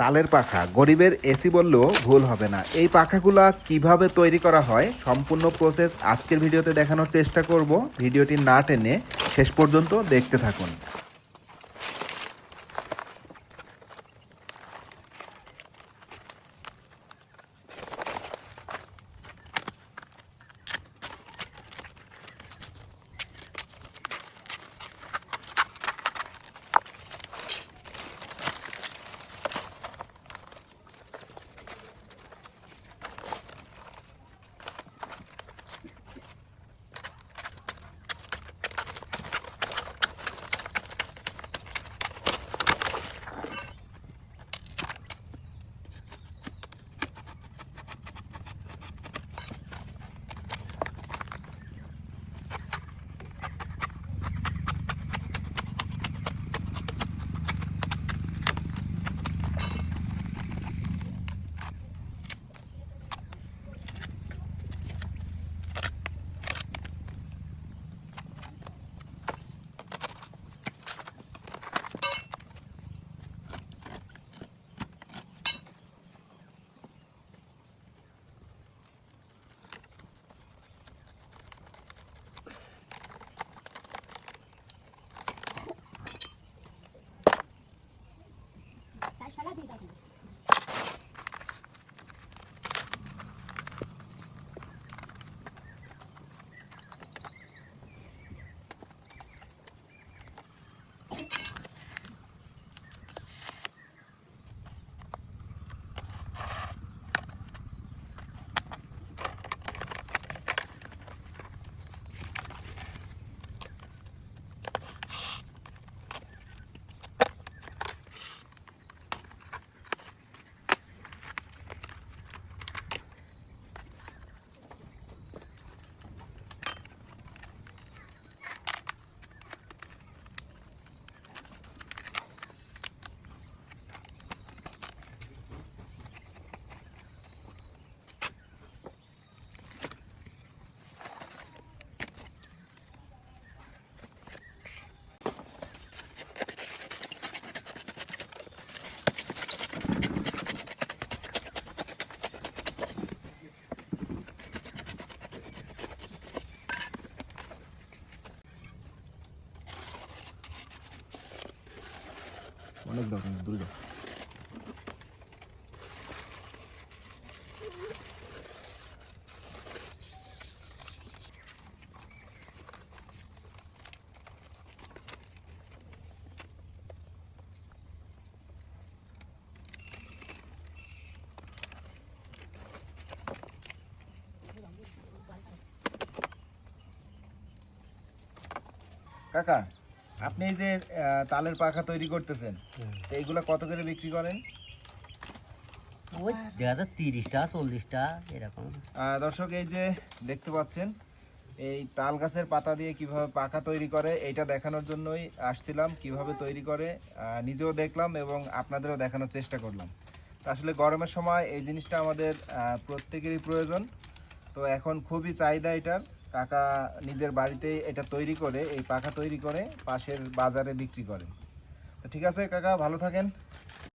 তালের পাখা। গরিবের এসি বললেও ভুল হবে না। এই পাখাগুলো কীভাবে তৈরি করা হয় সম্পূর্ণ প্রসেস আজকের ভিডিওতে দেখানোর চেষ্টা করব। ভিডিওটি না টেনে শেষ পর্যন্ত দেখতে থাকুন। Mek da konu duruyor. Какая? আপনি এই যে তালের পাখা তৈরি করতেছেন তো এইগুলা কত করে বিক্রি করেন? ওই দেখা যায় তিরিশটা চল্লিশটা এরকম। দর্শক এই যে দেখতে পাচ্ছেন এই তাল গাছের পাতা দিয়ে কীভাবে পাখা তৈরি করে এইটা দেখানোর জন্যই আসছিলাম কীভাবে তৈরি করে নিজেও দেখলাম এবং আপনাদেরও দেখানোর চেষ্টা করলাম। তো আসলে গরমের সময় এই জিনিসটা আমাদের প্রত্যেকেরই প্রয়োজন। তো এখন খুবই চাহিদা এটার। কাকা নিজের বাড়িতেই এটা তৈরি করে, এই পাখা তৈরি করে, পাশের বাজারে বিক্রি করে। তো ঠিক আছে কাকা, ভালো থাকেন।